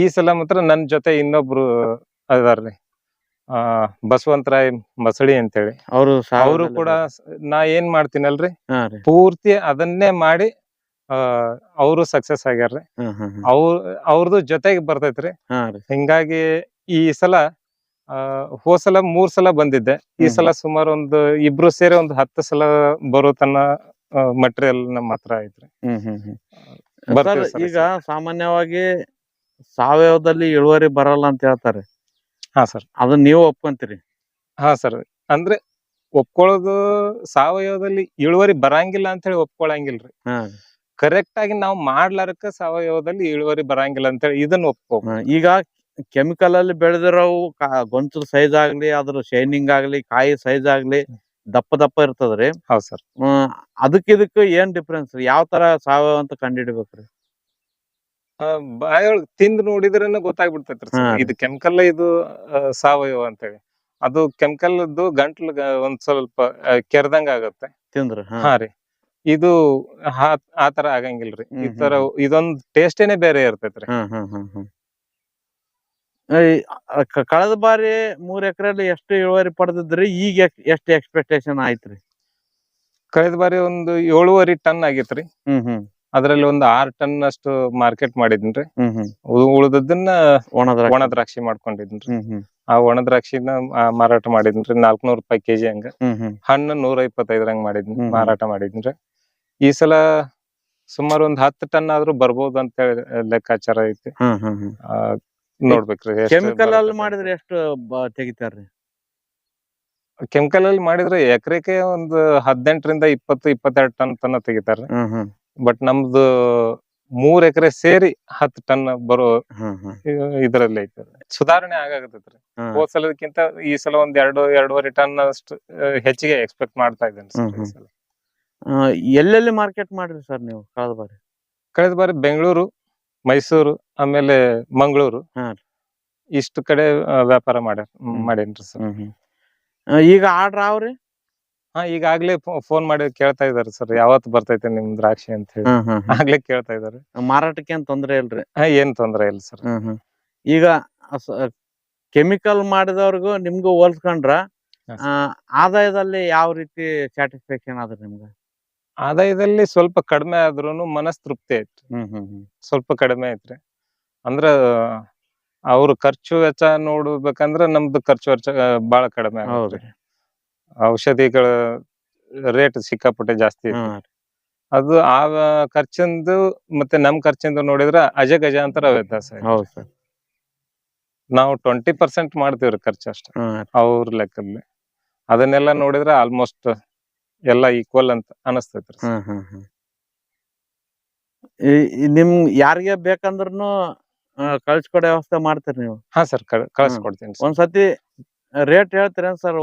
ಈ ಸಲ ಮಾತ್ರ ನನ್ ಜೊತೆ ಇನ್ನೊಬ್ರು ಅದಾರ್ರಿ ಬಸವಂತರಾಯ್ ಮಸಳಿ ಅಂತೇಳಿ. ಅವರು ಅವರು ಕೂಡ ನಾ ಏನ್ ಮಾಡ್ತೀನಲ್ರಿ? ಪೂರ್ತಿ ಅದನ್ನೇ ಮಾಡಿ ಆ ಅವರು ಸಕ್ಸಸ್ ಆಗ್ಯಾರ್ರಿ. ಅವ್ರ ಅವ್ರದ್ದು ಜೊತೆಗೆ ಬರ್ತೈತ್ರಿ. ಹಿಂಗಾಗಿ ಈ ಸಲ ಆ ಹೋದ್ ಸಲ ಮೂರ್ ಸಲ ಬಂದಿದ್ದೆ. ಈ. ಸಲ ಸುಮಾರು ಒಂದು ಇಬ್ರು ಸೇರಿ ಒಂದು ಹತ್ತು ಸಲ ಬರೋ ತನ್ನ ಮಟೀರಿಯಲ್ ನಮ್ಮ ಹತ್ರ ಐತ್ರಿ. ಈಗ ಸಾಮಾನ್ಯವಾಗಿ ಸಾವಯವದಲ್ಲಿ ಇಳುವರಿ ಬರಲ್ಲ ಅಂತ ಹೇಳ್ತಾರೆ. ಹಾ ಸರ್. ಅದನ್ನ ನೀವು ಒಪ್ಕೊಂತೀರಿ. ಹಾ ಸರ್. ಅಂದ್ರೆ ಒಪ್ಕೊಳ್ಳೋದು ಸಾವಯವದಲ್ಲಿ ಇಳುವರಿ ಬರಂಗಿಲ್ಲ ಅಂತ ಹೇಳಿ ಒಪ್ಕೊಳಂಗಿಲ್ರಿ. ಹಾ. ಕರೆಕ್ಟ್ ಆಗಿ ನಾವು ಮಾಡ್ಲಾರಕ್ಕ ಸಾವಯವದಲ್ಲಿ ಇಳುವರಿ ಬರಂಗಿಲ್ಲ ಅಂತ ಹೇಳಿ ಇದನ್ನ ಒಪ್ಕೋ ಹಾ, ಈಗ ಕೆಮಿಕಲ್ ಅಲ್ಲಿ ಬೆಳೆದಿರೋವು ಕಾ- ಗೊಂಚಲು ಸೈಜ್ ಆಗ್ಲಿ ಅದ್ರ ಶೈನಿಂಗ್ ಆಗ್ಲಿ ಕಾಯಿ ಸೈಜ್ ಆಗ್ಲಿ ದಪ್ಪ ದಪ್ಪ ಇರ್ತದ್ರಿ. ಹೌದ್ ಸರ್. ಹ್ಮ್, ಇದಕ್ಕೆ ಇದಕ್ ಏನ್ ಡಿಫ್ರೆನ್ಸ್ ಯಾವ ತರ ಸಾವಯವ ಅಂತ ಕಂಡಿಡಿಬೇಕ್ರಿ? ಬಾಯೊಳಗ್ ತಿಂದ್ ನೋಡಿದ್ರೇನ ಗೊತ್ತಾಗ್ಬಿಡ್ತೈತ್ರಿ ಹಾ. ಇದು ಕೆಮಿಕಲ್ ಇದು ಆ, ಸಾವಯವ ಅಂತೇಳಿ. ಅದು ಕೆಮಿಕಲ್ ಒಂದ್ ಸ್ವಲ್ಪ ಆ, ಕೆರ್ದಂಗ ಆಗತ್ತೆ. ತಿಂದ್ರ ಹಾ. ಹಾ ರೀ. ಇದು ಹಾ- ಆ ತರ ಆಗಂಗಿಲ್ರಿ ಈ ಹ್ಮ್, ತರ ಇದೊಂದ್ ಟೇಸ್ಟೇನೆ ಬೇರೆ ಇರ್ತೈತ್ರಿ. ಹ್ಮ್ ಹ್ಮ್ ಹ್ಮ್ ಹ್ಮ್. ಈ, ಅ, ಕ- ಕಳೆದ ಬಾರಿ ಮೂರ್ ಎಕರೆಯಲ್ಲಿ ಎಷ್ಟು ಇಳುವರಿ ಪಡೆದಿದ್ರಿ? ಈಗ ಎಷ್ಟ್- ಎಷ್ಟು ಎಕ್ಸ್ಪೆಕ್ಟೇಷನ್ ಆಯ್ತ್ರಿ? ಕಳೆದ ಬಾರಿ ಒಂದು ಏಳುವರೆ ಟನ್ ಆಗಿತ್ರಿ. ಹ್ಮ್ ಹ್ಮ್. ಅದ್ರಲ್ಲಿ ಒಂದು ಆರ್ ಟನ್ ಅಷ್ಟು ಮಾರ್ಕೆಟ್ ಮಾಡಿದ್ನ್ರಿ. ಹ್ಮ್ ಹ್ಮ್. ಉ- ಉಳ್ದದ್ದನ್ನ ಒಣದ್ರ ಒಣ ದ್ರಾಕ್ಷಿ ಮಾಡ್ಕೊಂಡಿದ್ನ್ರಿ. ಆ ಒಣ ದ್ರಾಕ್ಷಿನ ಮಾರಾಟ ಮಾಡಿದ್ನ್ರಿ. ನಾಲ್ಕನೂರ ರೂಪಾಯಿ ಕೆಜಿ ಹಂಗ. ಹಣ್ಣ ನೂರ ಇಪ್ಪತ್ತೈದರಂಗ್ ಮಾಡಿದ್ನಿ. ಮಾರಾಟ ಮಾಡಿದ್ನ್ರಿ. ಈ ಸಲ ಸುಮಾರು ಒಂದ್ ಹತ್ತು ಟನ್ ಆದ್ರೂ ಬರ್ಬೋದು ಅಂತ ಹೇಳಿ ಲೆಕ್ಕಾಚಾರ ಐತಿ. ನೋಡ್ಬೇಕ್ರಿ ಕೆಮಿಕಲ್ ಅಲ್ಲಿ ಮಾಡಿದ್ರೆ ಎಷ್ಟು ತೆಗಿತಾರ್ರಿ? ಕೆಮಿಕಲ್ ಅಲ್ಲಿ ಮಾಡಿದ್ರೆ ಎಕರೆಗೆ ಒಂದು ಹದಿನೆಂಟರಿಂದ ಇಪ್ಪತ್ತು ಇಪ್ಪತ್ತೆರಡು ಟನ್ ತನ ತೆಗಿತಾರ್ರಿ. ಬಟ್ ನಮ್ದು ಮೂರ್ ಎಕರೆ ಸೇರಿ ಹತ್ತು ಟನ್ ಬರೋ ಇದರಲ್ಲಿ ಐತೆ. ಸುಧಾರಣೆ ಆಗಾಗತ್ತೈತ್ರಿ ಹ್ಮ್. ಹೋದ್ ಸಲದಕ್ಕಿಂತ ಈ ಸಲ ಒಂದ್ ಎರಡು ಎರಡೂವರೆ ಟನ್ ಅಷ್ಟು ಹೆಚ್ಚಿಗೆ ಎಕ್ಸ್ಪೆಕ್ಟ್ ಮಾಡ್ತಾ ಇದ್ದೇನೆ ಸರ್ ಎಲ್ಲೆಲ್ಲಿ ಮಾರ್ಕೆಟ್ ಮಾಡ್ರಿ ಸರ್ ನೀವು ಕಳೆದ ಬಾರಿ? ಕಳೆದ ಬಾರಿ ಬೆಂಗಳೂರು ಮೈಸೂರು ಆಮೇಲೆ ಮಂಗಳೂರು. ಇಷ್ಟು ಕಡೆ ವ್ಯಾಪಾರ ಮಾಡ್ಯಾರ ಮಾಡೇನ್ರಿ ಸರ್. ಈಗ ಆರ್ಡರ್ ಅವ್ರಿ ಹಾ ಈಗಾಗ್ಲೇ ಫೋನ್ ಮಾಡಿ ಕೇಳ್ತಾ ಇದಾರೆ ಸರ್. ಯಾವತ್ತು ಬರ್ತೈತೆ ನಿಮ್ ದ್ರಾಕ್ಷಿ ಅಂತ ಹೇಳಿ. ಆಗ್ಲೇ ಕೇಳ್ತಾ ಇದಾರೆ. ಮಾರಾಟಕ್ಕೆ ಏನ್ ತೊಂದ್ರೆ ಇಲ್ರಿ? ಹಾ ಏನ್ ತೊಂದ್ರೆ ಇಲ್ಲ ಸರ್. ಈಗ ಕೆಮಿಕಲ್ ಮಾಡಿದವ್ರಿಗೂ ನಿಮ್ಗೂ ಹೋಲ್ಸ್ಕೊಂಡ್ರ ಆದಾಯದಲ್ಲಿ ಯಾವ ರೀತಿ ಸ್ಯಾಟಿಸ್ಫ್ಯಾಕ್ಷನ್ ಆದ್ರೆ ನಿಮ್ಗೆ? ಆದಾಯದಲ್ಲಿ ಸ್ವಲ್ಪ ಕಡಿಮೆ ಆದ್ರೂನು ಮನಸ್ ತೃಪ್ತಿ ಐತ್ರಿ. ಹ್ಮ್ ಹ್ಮ್ ಹ್ಮ್. ಸ್ವಲ್ಪ ಕಡಿಮೆ ಐತ್ರಿ. ಅಂದ್ರ ಅವ್ರ ಖರ್ಚು ವೆಚ್ಚ ನೋಡ್ಬೇಕಂದ್ರ ನಮ್ದು ಖರ್ಚು ವೆಚ್ಚ ಬಾಳ ಕಡಿಮೆ ಔಷಧಿಗಳ ರೇಟ್ ಸಿಕ್ಕಾಪಟ್ಟೆ ಜಾಸ್ತಿ ಅದು ಆ ಖರ್ಚಿಂದು ಮತ್ತೆ ನಮ್ ಖರ್ಚಿಂದು ನೋಡಿದ್ರ ಅಜಗಜಾಂತರ ವ್ಯತ್ಯಾಸ ಐತಿ. ಹೌದು ಸರ್. ನಾವು ಟ್ವೆಂಟಿ ಪರ್ಸೆಂಟ್ ಮಾಡ್ತೀವ್ರಿ ಖರ್ಚು ಅಷ್ಟ. ಅವ್ರ ಲೆಕ್ಕದಲ್ಲಿ ಅದನ್ನೆಲ್ಲ ನೋಡಿದ್ರ ಆಲ್ಮೋಸ್ಟ್ ಎಲ್ಲ ಈಕ್ವಲ್ ಅಂತ ಅನಸ್ತೈತ್ರಿ ಹ್ಮ್ ಹ್ಮ್ ಹ್ಮ್ ಈ- ನಿಮ್ ಯಾರಿಗೆ ಬೇಕಂದ್ರೂ ಕಳ್ಸಿಕೊಡೋ ವ್ಯವಸ್ಥೆ ಮಾಡ್ತೀರಿ ನೀವು? ಹಾ ಸರ್ ಕಳ್ಸ್ಕೊಡ್ತೀನಿ ಒಂದ್ ಒಂದ್ಸತಿ ರೇಟ್ ಹೇಳ್ತೀರೇನು ಸರ್?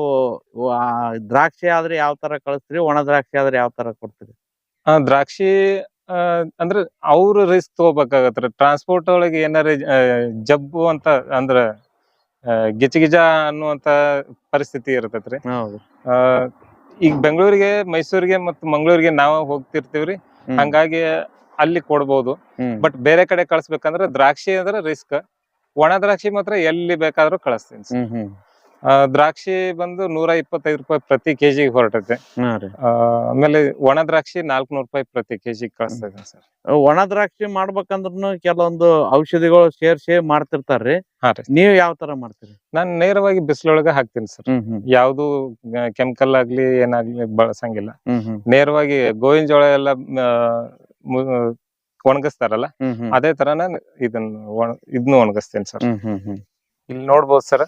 ದ್ರಾಕ್ಷಿ ಆದ್ರೆ ಯಾವ ತರ ಕಳಿಸ್ತೀರಿ? ಒಣ ದ್ರಾಕ್ಷಿ ಆದ್ರೆ ಯಾವ ತರ ಕೊಡ್ತೀರಿ? ದ್ರಾಕ್ಷಿ ಅಂದ್ರೆ ಅವ್ರ ರಿಸ್ಕ್ ತಗೋಬೇಕಾಗತ್ರಿ ಟ್ರಾನ್ಸ್ಪೋರ್ಟ್ ಒಳಗೆ ಏನಾರ ಜಬ್ಬು ಅಂತ ಅಂದ್ರ ಗಿಜಗಿಜ ಅನ್ನುವಂತ ಪರಿಸ್ಥಿತಿ ಇರ್ತೈತ್ರಿ. ಈಗ ಬೆಂಗಳೂರಿಗೆ ಮೈಸೂರಿಗೆ ಮತ್ತು ಮಂಗಳೂರಿಗೆ ನಾವ್ ಹೋಗ್ತಿರ್ತೀವ್ರಿ. ಹಂಗಾಗಿ ಅಲ್ಲಿ ಕೊಡ್ಬೋದು. ಬಟ್ ಬೇರೆ ಕಡೆ ಕಳಿಸ್ಬೇಕಂದ್ರೆ ದ್ರಾಕ್ಷಿ ಅಂದ್ರೆ ರಿಸ್ಕ್ ಒಣ ದ್ರಾಕ್ಷಿ ಮಾತ್ರ ಎಲ್ಲಿ ಬೇಕಾದ್ರೂ ಕಳಿಸ್ತೀನಿ ದ್ರಾಕ್ಷಿ ಬಂದು ನೂರ ಇಪ್ಪತ್ತೈದು ರೂಪಾಯಿ ಪ್ರತಿ ಕೆಜಿಗೆ ಹೊರಟೈತೆ. ಹಾ ರೀ. ಆ, ಆಮೇಲೆ ಒಣ ದ್ರಾಕ್ಷಿ ನಾಲ್ಕುನೂರು ರೂಪಾಯಿ ಪ್ರತಿ ಕೆಜಿಗೆ ಕಳಿಸ್ತಾ ಇದ್ದೀನಿ ಸರ್ ಒಣ ದ್ರಾಕ್ಷಿ ಮಾಡ್ಬೇಕಂದ್ರೂ ಕೆಲವೊಂದು ಔಷಧಿಗಳು ಸೇರ್ಸಿ ಮಾಡ್ತಿರ್ತಾರ್ರಿ ಹಾ ರೀ. ನೀವ್ ಯಾವ ತರ ಮಾಡ್ತೀರಿ? ನಾನು ನೇರವಾಗಿ ಬಿಸಿಲೊಳಗೆ ಹಾಕ್ತೀನಿ ಸರ್. ಯಾವುದು ಹ್ಮ್. ಯಾವ್ದು ಕೆಮಿಕಲ್ ಆಗ್ಲಿ ಏನಾಗ್ಲಿ ಬಳಸಂಗಿಲ್ಲ. ಹ್ಮ್ ಹ್ಮ್. ನೇರವಾಗಿ ಗೋವಿನ ಜೋಳ ಎಲ್ಲ ಆ, ಮು- ಒಣಗಿಸ್ತಾರಲ್ಲ ಹ್ಮ್ ಹ್ಮ್. ಅದೇ ತರನ ಇದನ್ನ ಒಣ ಇದನ್ನು ಒಣಗಿಸ್ತೇನೆ ಸರ್. ಹ್ಮ್ ಹ್ಮ್ ಹ್ಮ್. ಇಲ್ಲಿ ನೋಡ್ಬೋದು ಸರ್.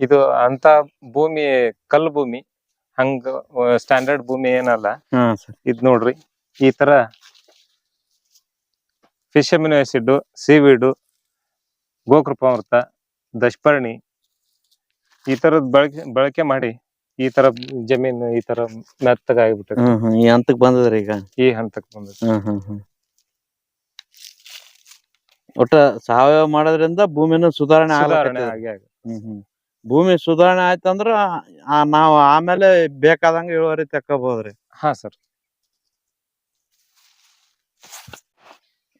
ಇದು ಅಂತ ಭೂಮಿ ಕಲ್ಲು ಭೂಮಿ. ಹಂಗ ಸ್ಟ್ಯಾಂಡರ್ಡ್ ಭೂಮಿ ಏನಲ್ಲ. ಇದ್ ನೋಡ್ರಿ. ಈ ತರ ಫಿಶ್ ಅಮಿನೋ ಆಸಿಡ್ ಸೀವೀಡು ಗೋಕೃಪಾಮೃತ ದಶಪರ್ಣಿ ಈ ತರದ್ ಬಳಕೆ ಬಳಕೆ ಮಾಡಿ ಈ ತರ ಜಮೀನು ಈ ತರ ಮೆತ್ತಗಾಗ್ಬಿಟ್ಟದೆ ಹ್ಮ್ ಹ್ಮ್. ಈ ಹಂತಕ್ ಬಂದದ್ರಿ ಈಗ? ಈ ಹಂತಕ್ ಬಂದ ಒಟ್ಟ ಸಾವಯವ ಮಾಡೋದ್ರಿಂದ ಭೂಮಿನ ಸುಧಾರಣೆ ಆಗಿ. ಹ್ಮ್ ಹ್ಮ್. ಭೂಮಿ ಸುಧಾರಣೆ ಆಯ್ತಂದ್ರ ನಾವು ನಾವ್ ಆಮೇಲೆ ಬೇಕಾದಂಗ ಇಳುವರಿ ತಕ್ಕೋಬಹುದ್ರಿ ಹಾ ಸರ್.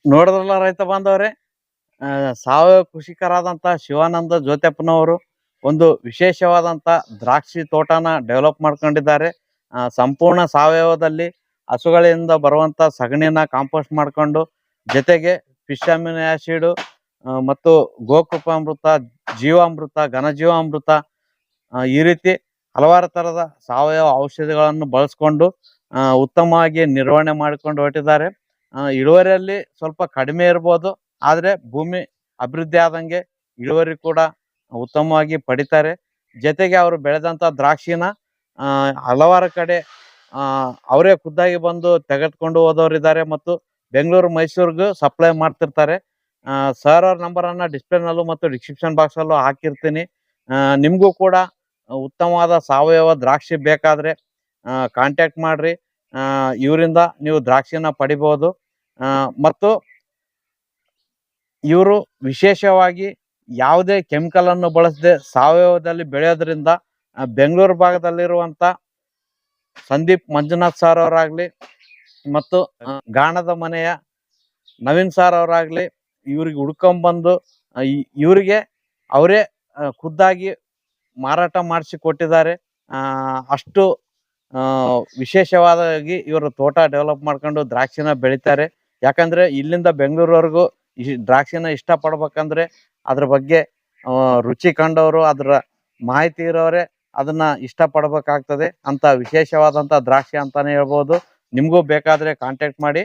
ನೋಡಿದ್ರಲ್ಲ ರೈತ ಬಾಂಧವ್ರೆ ಸಾವಯವ ಕೃಷಿಕರಾದಂತ ಶಿವಾನಂದ ಜ್ಯೋತ್ಯಪ್ಪನವರು ಒಂದು ವಿಶೇಷವಾದಂತ ದ್ರಾಕ್ಷಿ ತೋಟನ ಡೆವಲಪ್ ಮಾಡ್ಕೊಂಡಿದ್ದಾರೆ. ಆ, ಸಂಪೂರ್ಣ ಸಾವಯವದಲ್ಲಿ ಹಸುಗಳಿಂದ ಬರುವಂತ ಸಗಣಿನ ಕಾಂಪೋಸ್ಟ್ ಮಾಡ್ಕೊಂಡು ಜೊತೆಗೆ ಫಿಶ್ ಅಮಿನೋ ಆಸಿಡ್ ಮತ್ತು ಗೋಕೃಪಾಮೃತ, ಜೀವಾಮೃತ, ಘನಜೀವಾಮೃತ ಈ ರೀತಿ ಹಲವಾರು ತರದ ಸಾವಯವ ಔಷಧಿಗಳನ್ನು ಬಳಸ್ಕೊಂಡು ಉತ್ತಮವಾಗಿ ನಿರ್ವಹಣೆ ಮಾಡಿಕೊಂಡು ಹೊರಟಿದ್ದಾರೆ. ಇಳುವರಿಯಲ್ಲಿ ಸ್ವಲ್ಪ ಕಡಿಮೆ ಇರ್ಬೋದು, ಆದರೆ ಭೂಮಿ ಅಭಿವೃದ್ಧಿ ಆದಂಗೆ ಇಳುವರಿ ಕೂಡ ಉತ್ತಮವಾಗಿ ಪಡಿತಾರೆ. ಜೊತೆಗೆ ಅವರು ಬೆಳೆದಂತ ದ್ರಾಕ್ಷಿನ ಹಲವಾರು ಕಡೆ ಅವರೇ ಖುದ್ದಾಗಿ ಬಂದು ತೆಗೆದುಕೊಂಡು ಹೋದವರಿದ್ದಾರೆ ಮತ್ತು ಬೆಂಗಳೂರು, ಮೈಸೂರಿಗೂ ಸಪ್ಲೈ ಮಾಡ್ತಿರ್ತಾರೆ. ಸರ್ ಅವ್ರ ನಂಬರ್ ಅನ್ನ ಡಿಸ್ಪ್ಲೇನಲ್ಲೂ ಮತ್ತು ಡಿಸ್ಕ್ರಿಪ್ಷನ್ ಬಾಕ್ಸ್ ಅಲ್ಲೂ ಹಾಕಿರ್ತೀನಿ. ನಿಮಗೂ ಕೂಡ ಉತ್ತಮವಾದ ಸಾವಯವ ದ್ರಾಕ್ಷಿ ಬೇಕಾದ್ರೆ ಕಾಂಟ್ಯಾಕ್ಟ್ ಮಾಡ್ರಿ. ಇವರಿಂದ ನೀವು ದ್ರಾಕ್ಷಿನ ಪಡಿಬಹುದು ಮತ್ತು ಇವರು ವಿಶೇಷವಾಗಿ ಯಾವುದೇ ಕೆಮಿಕಲ್ ಅನ್ನು ಬಳಸದೆ ಸಾವಯವದಲ್ಲಿ ಬೆಳೆಯೋದ್ರಿಂದ ಬೆಂಗಳೂರು ಭಾಗದಲ್ಲಿರುವಂತ ಸಂದೀಪ್ ಮಂಜುನಾಥ್ ಸರ್ ಅವರಾಗ್ಲಿ ಮತ್ತು ಗಾಣದ ಮನೆಯ ನವೀನ್ ಸರ್ ಅವರಾಗ್ಲಿ ಇವ್ರಿಗೆ ಹುಡ್ಕೊಂಬಂದು ಇವರಿಗೆ ಅವರೇ ಖುದ್ದಾಗಿ ಮಾರಾಟ ಮಾಡಿಸಿ ಕೊಟ್ಟಿದ್ದಾರೆ. ಅಷ್ಟು ವಿಶೇಷವಾದಾಗಿ ಇವರು ತೋಟ ಡೆವಲಪ್ ಮಾಡ್ಕೊಂಡು ದ್ರಾಕ್ಷಿನ ಬೆಳಿತಾರೆ. ಯಾಕಂದ್ರೆ ಇಲ್ಲಿಂದ ಬೆಂಗಳೂರವರೆಗೂ ದ್ರಾಕ್ಷಿನ ಇಷ್ಟಪಡ್ಬೇಕಂದ್ರೆ ಅದ್ರ ಬಗ್ಗೆ ರುಚಿ ಕಂಡವರು, ಅದರ ಮಾಹಿತಿ ಇರೋರೆ ಅದನ್ನ ಇಷ್ಟ ಪಡ್ಬೇಕಾಗ್ತದೆ ಅಂತ ವಿಶೇಷವಾದಂತ ದ್ರಾಕ್ಷಿ ಅಂತಾನೆ ಹೇಳ್ಬೋದು. ನಿಮಗೂ ಬೇಕಾದ್ರೆ ಕಾಂಟ್ಯಾಕ್ಟ್ ಮಾಡಿ,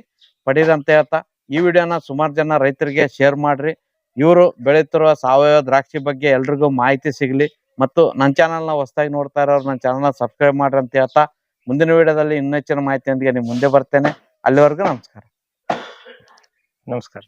ಪಡೀರಿ ಅಂತ ಹೇಳ್ತಾ. ಈ ವಿಡಿಯೋನ ಸುಮಾರು ಜನ ರೈತರಿಗೆ ಶೇರ್ ಮಾಡ್ರಿ. ಇವರು ಬೆಳೀತಿರುವ ಸಾವಯವ ದ್ರಾಕ್ಷಿ ಬಗ್ಗೆ ಎಲ್ರಿಗೂ ಮಾಹಿತಿ ಸಿಗ್ಲಿ. ಮತ್ತು ನನ್ನ ಚಾನಲ್ನ ಹೊಸದಾಗಿ ನೋಡ್ತಾ ಇರೋರು ನನ್ನ ಚಾನಲ್ನ ಸಬ್ಸ್ಕ್ರೈಬ್ ಮಾಡ್ರಿ ಅಂತ ಹೇಳ್ತಾ ಮುಂದಿನ ವಿಡಿಯೋದಲ್ಲಿ ಇನ್ನೂ ಹೆಚ್ಚಿನ ಮಾಹಿತಿಯೊಂದಿಗೆ ನಿಮ್ಮ ಮುಂದೆ ಬರ್ತೇನೆ. ಅಲ್ಲಿವರೆಗೂ ನಮಸ್ಕಾರ. ನಮಸ್ಕಾರ.